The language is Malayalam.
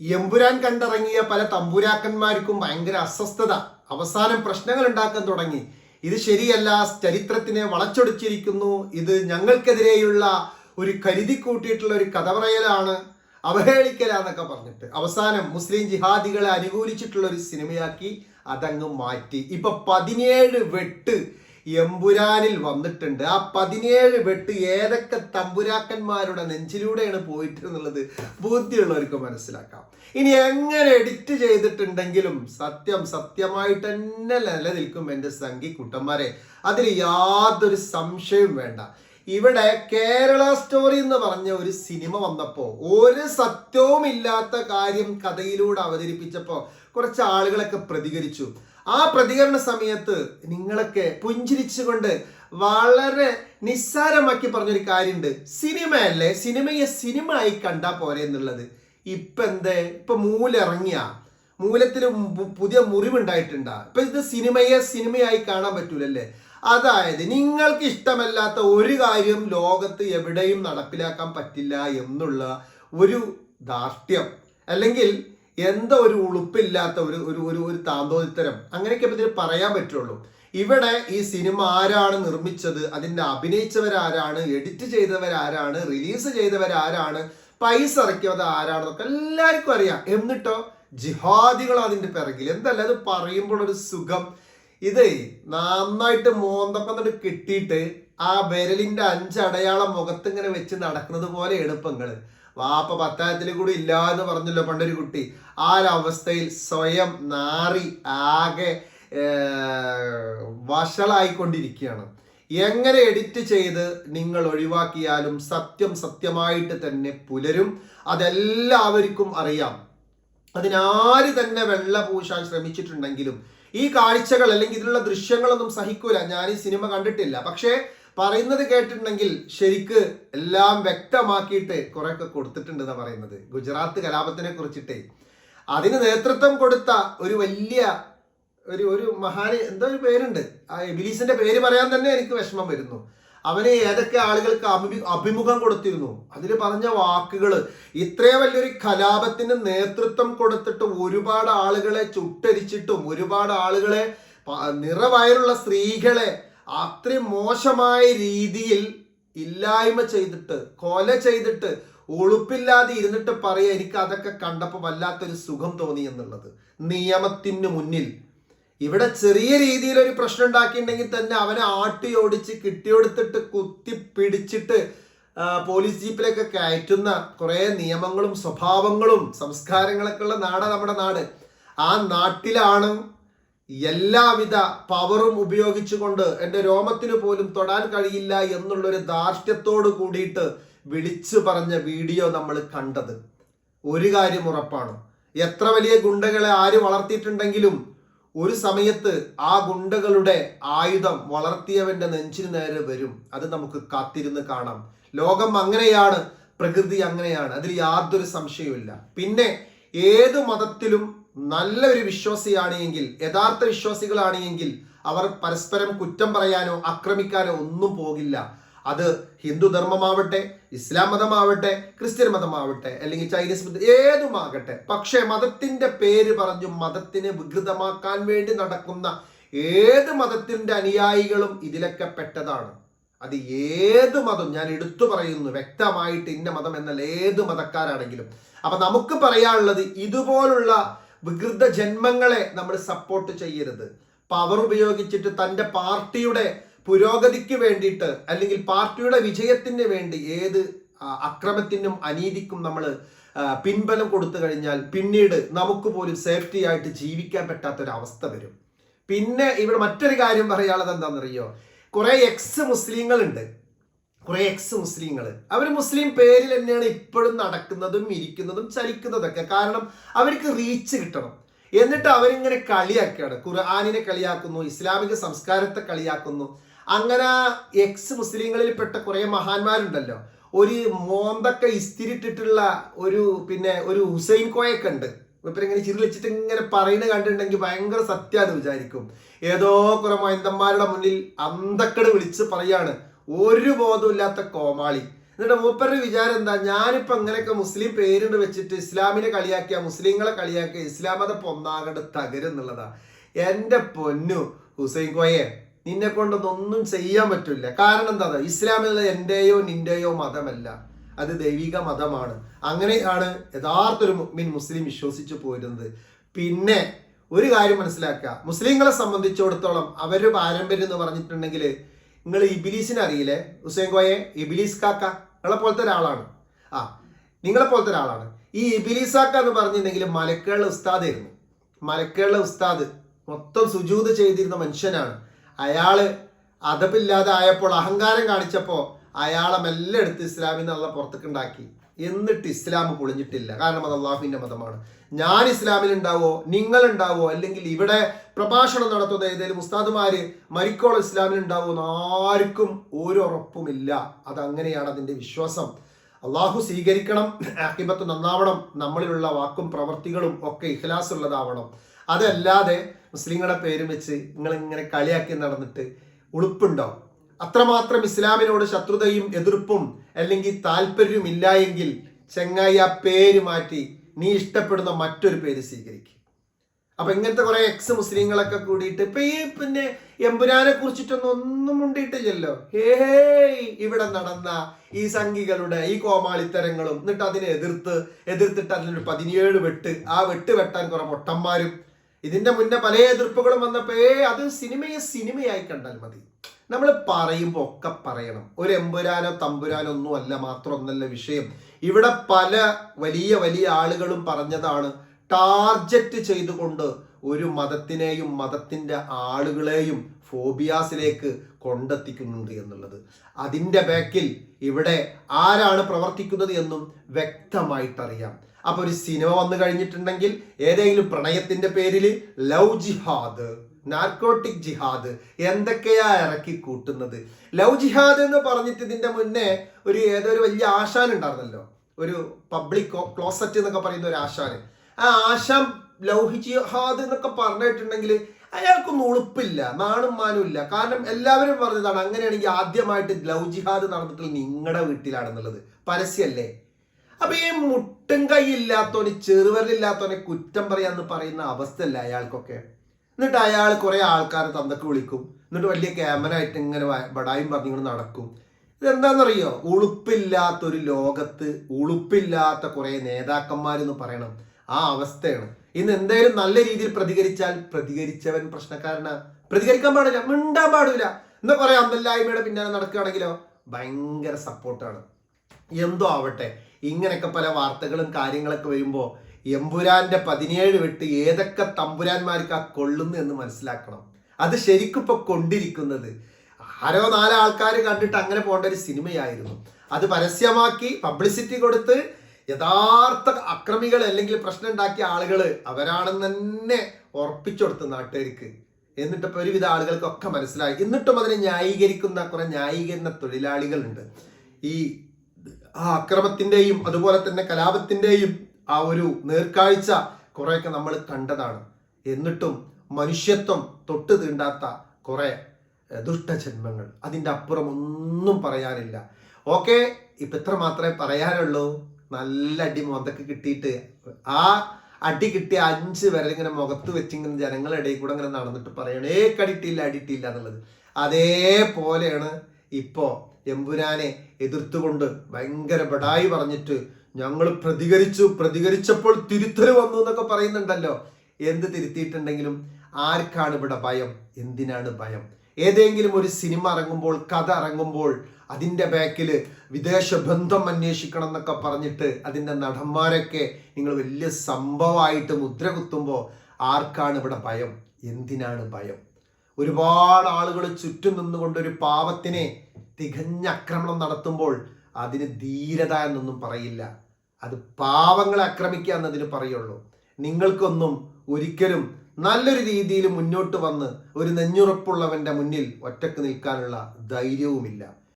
എമ്പുരാൻ കണ്ടിറങ്ങിയ പല തമ്പുരാക്കന്മാർക്കും ഭയങ്കര അസ്വസ്ഥത. അവസാനം പ്രശ്നങ്ങൾ ഉണ്ടാക്കാൻ തുടങ്ങി. ഇത് ശരിയല്ല ചരിത്രത്തിനെ വളച്ചൊടിച്ചിരിക്കുന്നു. ഇത് ഞങ്ങൾക്കെതിരെയുള്ള ഒരു കരുതി കൂട്ടിയിട്ടുള്ള ഒരു കഥ പറയലാണ് അവഹേളിക്കലാന്നൊക്കെ പറഞ്ഞിട്ട്. അവസാനം മുസ്ലിം ജിഹാദികളെ അനുകൂലിച്ചിട്ടുള്ള ഒരു സിനിമയാക്കി അതങ്ങ് മാറ്റി. ഇപ്പൊ പതിനേഴ് വെട്ട് എമ്പുരാനിൽ വന്നിട്ടുണ്ട്. ആ പതിനേഴ് വെട്ട് ഏതൊക്കെ തമ്പുരാക്കന്മാരുടെ നെഞ്ചിലൂടെയാണ് പോയിട്ട് എന്നുള്ളത് ബുദ്ധിയുള്ളവർക്ക് മനസ്സിലാക്കാം. ഇനി എങ്ങനെ എഡിറ്റ് ചെയ്തിട്ടുണ്ടെങ്കിലും സത്യം സത്യമായിട്ട് തന്നെ നിലനിൽക്കും എന്റെ സംഘി കുട്ടന്മാരെ അതിൽ യാതൊരു സംശയവും വേണ്ട. ഇവിടെ കേരള സ്റ്റോറി എന്ന് പറഞ്ഞ ഒരു സിനിമ വന്നപ്പോൾ ഒരു സത്യവും ഇല്ലാത്ത കാര്യം കഥയിലൂടെ അവതരിപ്പിച്ചപ്പോൾ കുറച്ച് ആളുകളൊക്കെ പ്രതികരിച്ചു. ആ പ്രതികരണ സമയത്ത് നിങ്ങളൊക്കെ പുഞ്ചിരിച്ചുകൊണ്ട് വളരെ നിസ്സാരമാക്കി പറഞ്ഞൊരു കാര്യമുണ്ട് സിനിമയല്ലേ? സിനിമയെ സിനിമ ആയി കണ്ടാ പോരെ എന്നുള്ളത്. ഇപ്പൊ എന്തേ? ഇപ്പൊ മൂലിറങ്ങിയ. മൂലത്തിന് മു- പുതിയ മുറിവുണ്ടായിട്ടുണ്ടാ. ഇപ്പൊ ഇത് സിനിമയെ സിനിമയായി കാണാൻ പറ്റൂലല്ലേ? അതായത് നിങ്ങൾക്ക് ഇഷ്ടമല്ലാത്ത ഒരു കാര്യം ലോകത്ത് എവിടെയും നടപ്പിലാക്കാൻ പറ്റില്ല എന്നുള്ള ഒരു ധാർഷ്ട്യം. അല്ലെങ്കിൽ എന്തോ ഒരു ഉളുപ്പില്ലാത്ത ഒരു ഒരു ഒരു ഒരു താന്തോത്തരം അങ്ങനെയൊക്കെ ഇതിന് പറയാൻ പറ്റുള്ളൂ. ഇവിടെ ഈ സിനിമ ആരാണ് നിർമ്മിച്ചത് അതിന്റെ അഭിനയിച്ചവരാരാണ് എഡിറ്റ് ചെയ്തവരാരാണ് റിലീസ് ചെയ്തവരാരാണ് പൈസ ഇറക്കിയത് ആരാണെന്നൊക്കെ എല്ലാവർക്കും അറിയാം. എന്നിട്ടോ ജിഹാദികൾ അതിന്റെ പിറകിൽ. എന്തല്ല അത് പറയുമ്പോൾ ഒരു സുഖം. ഇത് നന്നായിട്ട് മോന്തപ്പന്നിട്ട് കിട്ടിയിട്ട് ആ വിരലിന്റെ അഞ്ചടയാളം മുഖത്ത് ഇങ്ങനെ വെച്ച് നടക്കുന്നത് പോലെ എളുപ്പങ്ങൾ വാപ്പ പത്തായത്തിൽ കൂടി ഇല്ല എന്ന് പറഞ്ഞല്ലോ പണ്ടൊരു കുട്ടി. ആ ഒരു അവസ്ഥയിൽ സ്വയം നാറി ആകെ വഷളായിക്കൊണ്ടിരിക്കുകയാണ്. എങ്ങനെ എഡിറ്റ് ചെയ്ത് നിങ്ങൾ ഒഴിവാക്കിയാലും സത്യം സത്യമായിട്ട് തന്നെ പുലരും. അതെല്ലാവർക്കും അറിയാം. അതിനാര് തന്നെ വെള്ള പൂശാൻ ശ്രമിച്ചിട്ടുണ്ടെങ്കിലും ഈ കാഴ്ചകൾ അല്ലെങ്കിൽ ഇതിലുള്ള ദൃശ്യങ്ങളൊന്നും സഹിക്കൂല. ഞാൻ ഈ സിനിമ കണ്ടിട്ടില്ല. പക്ഷേ പറയുന്നത് കേട്ടിട്ടുണ്ടെങ്കിൽ ശരിക്ക് എല്ലാം വ്യക്തമാക്കിയിട്ട് കൊടുത്തിട്ടുണ്ട് എന്ന് പറയുന്നത്. ഗുജറാത്ത് കലാപത്തിനെ കുറിച്ചിട്ടേ. അതിന് നേതൃത്വം കൊടുത്ത ഒരു വലിയ ഒരു ഒരു മഹാന് എന്തോ ഒരു പേരുണ്ട്. ആ എബിലീസിന്റെ പേര് പറയാൻ തന്നെ എനിക്ക് വിഷമം വരുന്നു. അവന് ഏതൊക്കെ ആളുകൾക്ക് അഭി അഭിമുഖം കൊടുത്തിരുന്നു? അതിൽ പറഞ്ഞ വാക്കുകൾ ഇത്രയും വലിയൊരു കലാപത്തിന് നേതൃത്വം കൊടുത്തിട്ട് ഒരുപാട് ആളുകളെ ചുട്ടരിച്ചിട്ടും ഒരുപാട് ആളുകളെ നിറവായുള്ള സ്ത്രീകളെ അത്രയും മോശമായ രീതിയിൽ ഇല്ലായ്മ ചെയ്തിട്ട് കൊല ചെയ്തിട്ട് ഉളുപ്പില്ലാതെ ഇരുന്നിട്ട് പറയുക എനിക്ക് അതൊക്കെ കണ്ടപ്പോൾ വല്ലാത്തൊരു സുഖം തോന്നി എന്നുള്ളത്. നിയമത്തിന് മുന്നിൽ. ഇവിടെ ചെറിയ രീതിയിൽ ഒരു പ്രശ്നം ഉണ്ടാക്കിയിട്ടുണ്ടെങ്കിൽ തന്നെ അവനെ ആട്ടി ഓടിച്ച് കിട്ടിയെടുത്തിട്ട് കുത്തി പിടിച്ചിട്ട് പോലീസ് ജീപ്പിലൊക്കെ കയറ്റുന്ന കുറേ നിയമങ്ങളും സ്വഭാവങ്ങളും സംസ്കാരങ്ങളൊക്കെ ഉള്ള നാടാണ് നമ്മുടെ നാട്. ആ നാട്ടിലാണ് എല്ലാവിധ പവറും ഉപയോഗിച്ചുകൊണ്ട് എന്റെ രോമത്തിന് പോലും തൊടാൻ കഴിയില്ല എന്നുള്ളൊരു ധാർഷ്ട്യത്തോട് കൂടിയിട്ട് വിളിച്ചു പറഞ്ഞ വീഡിയോ നമ്മൾ കണ്ടത്. ഒരു കാര്യം ഉറപ്പാണ്. എത്ര വലിയ ഗുണ്ടകളെ ആര് വളർത്തിയിട്ടുണ്ടെങ്കിലും ഒരു സമയത്ത് ആ ഗുണ്ടകളുടെ ആയുധം വളർത്തിയവന്റെ നെഞ്ചിന് നേരെ വരും. അത് നമുക്ക് കാത്തിരുന്ന് കാണാം. ലോകം അങ്ങനെയാണ് പ്രകൃതി അങ്ങനെയാണ്. അതിൽ യാതൊരു സംശയവുമില്ല. പിന്നെ ഏത് മതത്തിലും നല്ലൊരു വിശ്വാസിയാണ് എങ്കിൽ യഥാർത്ഥ വിശ്വാസികളാണ് എങ്കിൽ അവർ പരസ്പരം കുറ്റം പറയാനോ ആക്രമിക്കാനോ ഒന്നും പോകില്ല. അത് ഹിന്ദു ധർമ്മമാവട്ടെ ഇസ്ലാം മതമാവട്ടെ ക്രിസ്ത്യൻ മതമാവട്ടെ അല്ലെങ്കിൽ ചൈനീസ് മതം ഏതുമാകട്ടെ. പക്ഷേ മതത്തിന്റെ പേര് പറഞ്ഞു മതത്തിനെ വികൃതമാക്കാൻ വേണ്ടി നടക്കുന്ന ഏത് മതത്തിന്റെ അനുയായികളും ഇതിലൊക്കെ പെട്ടതാണ്. അത് ഏത് മതം ഞാൻ എടുത്തു പറയുന്നു വ്യക്തമായിട്ട് ഇന്ന മതം എന്നല്ല ഏത് മതക്കാരാണെങ്കിലും. അപ്പൊ നമുക്ക് പറയാനുള്ളത് ഇതുപോലുള്ള വികൃത ജന്മങ്ങളെ നമ്മൾ സപ്പോർട്ട് ചെയ്യരുത്. പവർ ഉപയോഗിച്ചിട്ട് തന്റെ പാർട്ടിയുടെ പുരോഗതിക്ക് വേണ്ടിയിട്ട് അല്ലെങ്കിൽ പാർട്ടിയുടെ വിജയത്തിന് വേണ്ടി ഏത് അക്രമത്തിനും അനീതിക്കും നമ്മൾ പിൻബലം കൊടുത്തു കഴിഞ്ഞാൽ പിന്നീട് നമുക്ക് പോലും സേഫ്റ്റി ആയിട്ട് ജീവിക്കാൻ പറ്റാത്തൊരവസ്ഥ വരും. പിന്നെ ഇവിടെ മറ്റൊരു കാര്യം പറയാനുള്ളത് എന്താണെന്നറിയോ? കുറേ എക്സ് മുസ്ലിങ്ങളുണ്ട് കുറെ എക്സ് മുസ്ലിങ്ങൾ അവർ മുസ്ലിം പേരിൽ തന്നെയാണ് ഇപ്പോഴും നടക്കുന്നതും ഇരിക്കുന്നതും ചലിക്കുന്നതൊക്കെ. കാരണം അവർക്ക് റീച്ച് കിട്ടണം. എന്നിട്ട് അവരിങ്ങനെ കളിയാക്കുകയാണ്. ഖുർആാനിനെ കളിയാക്കുന്നു ഇസ്ലാമിക സംസ്കാരത്തെ കളിയാക്കുന്നു. അങ്ങനെ എക്സ് മുസ്ലിങ്ങളിൽപ്പെട്ട കുറെ മഹാന്മാരുണ്ടല്ലോ. ഒരു മോന്തൊക്കെ ഇസ്തിരിട്ടിട്ടുള്ള ഒരു പിന്നെ ഒരു ഹുസൈൻ കോയൊക്കെ ഉണ്ട്. ഇപ്പൊ ഇങ്ങനെ ചിരി വെച്ചിട്ട് ഇങ്ങനെ പറയുന്നത് കണ്ടിട്ടുണ്ടെങ്കിൽ ഭയങ്കര സത്യാന്ന് വിചാരിക്കും. ഏതോ കുറെ മൈന്തന്മാരുടെ മുന്നിൽ അന്തക്കട് വിളിച്ച് പറയാണ്. ഒരു ബോധമില്ലാത്ത കോമാളി. എന്നിട്ട് മൂപ്പരുടെ വിചാരം എന്താ? ഞാനിപ്പോ അങ്ങനെയൊക്കെ മുസ്ലിം പേരുണ്ട് വെച്ചിട്ട് ഇസ്ലാമിനെ കളിയാക്കിയ മുസ്ലിങ്ങളെ കളിയാക്കിയ ഇസ്ലാം മതം പൊന്നാകട്ട് തകരുന്നുള്ളതാ. എന്റെ പൊന്നു ഹുസൈൻ കോയെ നിന്നെ കൊണ്ടൊന്നും ചെയ്യാൻ പറ്റില്ല. കാരണം എന്താ? ഇസ്ലാം ഇസ്ലാമിലുള്ള എന്റെയോ നിന്റെയോ മതമല്ല. അത് ദൈവിക മതമാണ്. അങ്ങനെയാണ് യഥാർത്ഥ ഒരു മുഅ്മിൻ മുസ്ലിം വിശ്വസിച്ചു പോരുന്നത്. പിന്നെ ഒരു കാര്യം മനസ്സിലാക്കുക മുസ്ലിങ്ങളെ സംബന്ധിച്ചിടത്തോളം അവരുടെ പാരമ്പര്യം എന്ന് പറഞ്ഞിട്ടുണ്ടെങ്കിൽ നിങ്ങൾ ഇബിലീസിനെ അറിയില്ലേ ഹുസൈൻ കോയെ ഇബിലീസ് കാക്ക നിങ്ങളെ പോലത്തെ ഒരാളാണ്. ആ നിങ്ങളെ പോലത്തെ ഒരാളാണ്. ഈ ഇബിലീസാക്ക എന്ന് പറഞ്ഞിട്ടുണ്ടെങ്കിൽ മലക്കുകളുടെ ഉസ്താദായിരുന്നു മലക്കുകളുടെ ഉസ്താദ് മൊത്തം സുജൂത് ചെയ്തിരുന്ന മനുഷ്യനാണ്. അയാൾ അതപില്ലാതെ ആയപ്പോൾ അഹങ്കാരം കാണിച്ചപ്പോൾ അയാളെ മെല്ലെ എടുത്ത് ഇസ്ലാമിൽ നിന്നുള്ള പുറത്തേക്ക് ഉണ്ടാക്കി. എന്നിട്ട് ഇസ്ലാം പൊളിഞ്ഞിട്ടില്ല. കാരണം അത് അള്ളാഹുവിന്റെ മതമാണ്. ഞാൻ ഇസ്ലാമിൽ ഉണ്ടാവോ നിങ്ങൾ ഉണ്ടാവോ അല്ലെങ്കിൽ ഇവിടെ പ്രഭാഷണം നടത്തുന്ന ഏതെങ്കിലും ഉസ്താദുമാര് മരിക്കോളം ഇസ്ലാമിൽ ഉണ്ടാവോ എന്ന് ആർക്കും ഒരു ഉറപ്പുമില്ല. അതങ്ങനെയാണ് അതിന്റെ വിശ്വാസം. അള്ളാഹു സ്വീകരിക്കണം ആക്കിബത്ത് നന്നാവണം നമ്മളിലുള്ള വാക്കും പ്രവർത്തികളും ഒക്കെ ഇഖ്ലാസ് ഉള്ളതാവണം അതല്ലാതെ മുസ്ലിങ്ങളുടെ പേരും വെച്ച് നിങ്ങൾ ഇങ്ങനെ കളിയാക്കി നടന്നിട്ട് ഉളുപ്പുണ്ടാവും. അത്രമാത്രം ഇസ്ലാമിനോട് ശത്രുതയും എതിർപ്പും അല്ലെങ്കിൽ താല്പര്യവും ഇല്ല എങ്കിൽ ചെങ്ങായി ആ പേര് മാറ്റി നീ ഇഷ്ടപ്പെടുന്ന മറ്റൊരു പേര് സ്വീകരിക്കും. അപ്പൊ ഇങ്ങനത്തെ കുറെ എക്സ് മുസ്ലിങ്ങളൊക്കെ കൂടിയിട്ട് ഇപ്പൊ ഈ പിന്നെ എമ്പുരാനെ കുറിച്ചിട്ടൊന്നും ഒന്നും ഉണ്ടിട്ടില്ലല്ലോ ഹേയ് ഇവിടെ നടന്ന ഈ സംഘികളുടെ ഈ കോമാളിത്തരങ്ങളും എന്നിട്ട് അതിനെ എതിർത്ത് എതിർത്തിട്ട് അതിനൊരു പതിനേഴ് വെട്ട് ആ വെട്ട് വെട്ടാൻ കുറെ പൊട്ടന്മാരും ഇതിന്റെ മുന്നേ പല എതിർപ്പുകളും വന്നപ്പോ ഏ അത് സിനിമയെ സിനിമയായി കണ്ടാൽ മതി. നമ്മൾ പറയുമ്പോൾ ഒക്കെ പറയണം. ഒരു എമ്പുരാനോ തമ്പുരാനോ ഒന്നും അല്ല മാത്രം ഒന്നല്ല വിഷയം. ഇവിടെ പല വലിയ വലിയ ആളുകളും പറഞ്ഞതാണ് ടാർജറ്റ് ചെയ്തുകൊണ്ട് ഒരു മതത്തിനെയും മതത്തിന്റെ ആളുകളെയും ഫോബിയാസിലേക്ക് കൊണ്ടെത്തിക്കുന്നുണ്ട് എന്നുള്ളത്. അതിന്റെ ബാക്കിൽ ഇവിടെ ആരാണ് പ്രവർത്തിക്കുന്നത് എന്നും വ്യക്തമായിട്ടറിയാം. അപ്പോൾ ഒരു സിനിമ വന്നു കഴിഞ്ഞിട്ടുണ്ടെങ്കിൽ ഏതെങ്കിലും പ്രണയത്തിന്റെ പേരിൽ ലവ് ജിഹാദ്. നാർക്കോട്ടിക് ജിഹാദ് എന്തൊക്കെയാ ഇറക്കി കൂട്ടുന്നത്? ലവ് ജിഹാദ് എന്ന് പറഞ്ഞിട്ട് ഇതിന്റെ മുന്നേ ഒരു ഏതോ ഒരു വലിയ ആശാൻ ഉണ്ടായിരുന്നല്ലോ. ഒരു പബ്ലിക് ക്ലോസറ്റ് എന്നൊക്കെ പറയുന്ന ഒരു ആശാൻ ആ ആശാൻ ലവ് ജിഹാദ് എന്നൊക്കെ പറഞ്ഞിട്ടുണ്ടെങ്കിൽ അയാൾക്കൊന്നും ഉളുപ്പില്ല നാണും മാനും ഇല്ല. കാരണം എല്ലാവരും പറഞ്ഞതാണ് അങ്ങനെയാണെങ്കിൽ ആദ്യമായിട്ട് ലവ് ജിഹാദ് നടന്നിട്ടുള്ള നിങ്ങളുടെ വീട്ടിലാണെന്നുള്ളത്. പരസ്യല്ലേ? അപ്പൊ ഈ മുട്ടും കൈ ഇല്ലാത്തവന് ചെറുവരലില്ലാത്തവനെ കുറ്റം പറയാന്ന് പറയുന്ന അവസ്ഥയല്ല അയാൾക്കൊക്കെ? എന്നിട്ട് അയാൾ കുറേ ആൾക്കാരെ തന്തക്ക് വിളിക്കും. എന്നിട്ട് വലിയ ക്യാമറ ആയിട്ട് ഇങ്ങനെ ബടായും പറഞ്ഞിങ്ങനെ നടക്കും. ഇതെന്താണെന്നറിയോ ഉളുപ്പില്ലാത്തൊരു ലോകത്ത് ഉളുപ്പില്ലാത്ത കുറെ നേതാക്കന്മാരെന്ന് പറയണം. ആ അവസ്ഥയാണ്. ഇന്ന് എന്തായാലും നല്ല രീതിയിൽ പ്രതികരിച്ചാൽ പ്രതികരിച്ചവൻ പ്രശ്നക്കാരനാ. പ്രതികരിക്കാൻ പാടില്ല മിണ്ടാൻ പാടില്ല. എന്നാ പറയാ അന്തല്ലായ്മയുടെ പിന്നാലെ നടക്കുകയാണെങ്കിലോ? ഭയങ്കര സപ്പോർട്ടാണ് എന്തോ ആവട്ടെ ഇങ്ങനെയൊക്കെ പല വാർത്തകളും കാര്യങ്ങളൊക്കെ വരുമ്പോൾ എമ്പുരാന്റെ പതിനേഴ് വെട്ട് ഏതൊക്കെ തമ്പുരാന്മാർക്ക് ആ കൊള്ളുന്നു എന്ന് മനസ്സിലാക്കണം. അത് ശരിക്കും ഇപ്പൊ കൊണ്ടിരിക്കുന്നത്. ആരോ നാലോ ആൾക്കാർ കണ്ടിട്ട് അങ്ങനെ പോകേണ്ട ഒരു സിനിമയായിരുന്നു. അത് പരസ്യമാക്കി പബ്ലിസിറ്റി കൊടുത്ത് യഥാർത്ഥ അക്രമികൾ അല്ലെങ്കിൽ പ്രശ്നം ഉണ്ടാക്കിയ ആളുകൾ അവരാണെന്ന് തന്നെ ഉറപ്പിച്ചുകൊടുത്തു നാട്ടുകാർക്ക്. എന്നിട്ട് ഒരുവിധ ആളുകൾക്കൊക്കെ മനസ്സിലായി. എന്നിട്ടും അതിനെ ന്യായീകരിക്കുന്ന കുറെ ന്യായീകരണ തൊഴിലാളികളുണ്ട്. ഈ ആ അക്രമത്തിന്റെയും അതുപോലെ തന്നെ കലാപത്തിന്റെയും ആ ഒരു നേർക്കാഴ്ച കുറെയൊക്കെ നമ്മൾ കണ്ടതാണ്. എന്നിട്ടും മനുഷ്യത്വം തൊട്ട് തീണ്ടാത്ത കുറെ ദുഷ്ടജന്മങ്ങൾ. അതിന്റെ അപ്പുറം ഒന്നും പറയാനില്ല. ഓക്കെ ഇപ്പൊ ഇത്ര മാത്രമേ പറയാനുള്ളൂ. നല്ല അടി മുഖത്തൊക്കെ കിട്ടിയിട്ട് ആ അടി കിട്ടിയ അഞ്ച് വരെ ഇങ്ങനെ മുഖത്ത് വെച്ചിങ്ങനെ ജനങ്ങളുടെ ഇടയിൽ കൂടെ ഇങ്ങനെ നടന്നിട്ട് പറയണേ കടിട്ടില്ല അടിയിട്ടില്ല എന്നുള്ളത്. അതേപോലെയാണ് ഇപ്പോ എമ്പുരാനെ എതിർത്തുകൊണ്ട് ഭയങ്കര ബടായി പറഞ്ഞിട്ട് ഞങ്ങൾ പ്രതികരിച്ചു പ്രതികരിച്ചപ്പോൾ തിരുത്തൽ വന്നു എന്നൊക്കെ പറയുന്നുണ്ടല്ലോ. എന്ത് തിരുത്തിയിട്ടുണ്ടെങ്കിലും ആർക്കാണ് ഇവിടെ ഭയം? എന്തിനാണ് ഭയം? ഏതെങ്കിലും ഒരു സിനിമ ഇറങ്ങുമ്പോൾ കഥ ഇറങ്ങുമ്പോൾ അതിന്റെ ബാക്കിൽ വിദേശ ബന്ധം അന്വേഷിക്കണം എന്നൊക്കെ പറഞ്ഞിട്ട് അതിന്റെ നടന്മാരൊക്കെ നിങ്ങൾ വലിയ സംഭവമായിട്ട് മുദ്ര കുത്തുമ്പോൾ ആർക്കാണ് ഇവിടെ ഭയം? എന്തിനാണ് ഭയം? ഒരുപാട് ആളുകൾ ചുറ്റും നിന്നുകൊണ്ട് ഒരു പാവത്തിനെ തികഞ്ഞ ആക്രമണം നടത്തുമ്പോൾ അതിന് ധീരത എന്നൊന്നും പറയില്ല. അത് പാവങ്ങളെ ആക്രമിക്കുക എന്നതിന് പറയുള്ളൂ. നിങ്ങൾക്കൊന്നും ഒരിക്കലും നല്ലൊരു രീതിയിൽ മുന്നോട്ട് വന്ന് ഒരു നെഞ്ഞുറപ്പുള്ളവന്റെ മുന്നിൽ ഒറ്റയ്ക്ക് നിൽക്കാനുള്ള ധൈര്യവുമില്ല.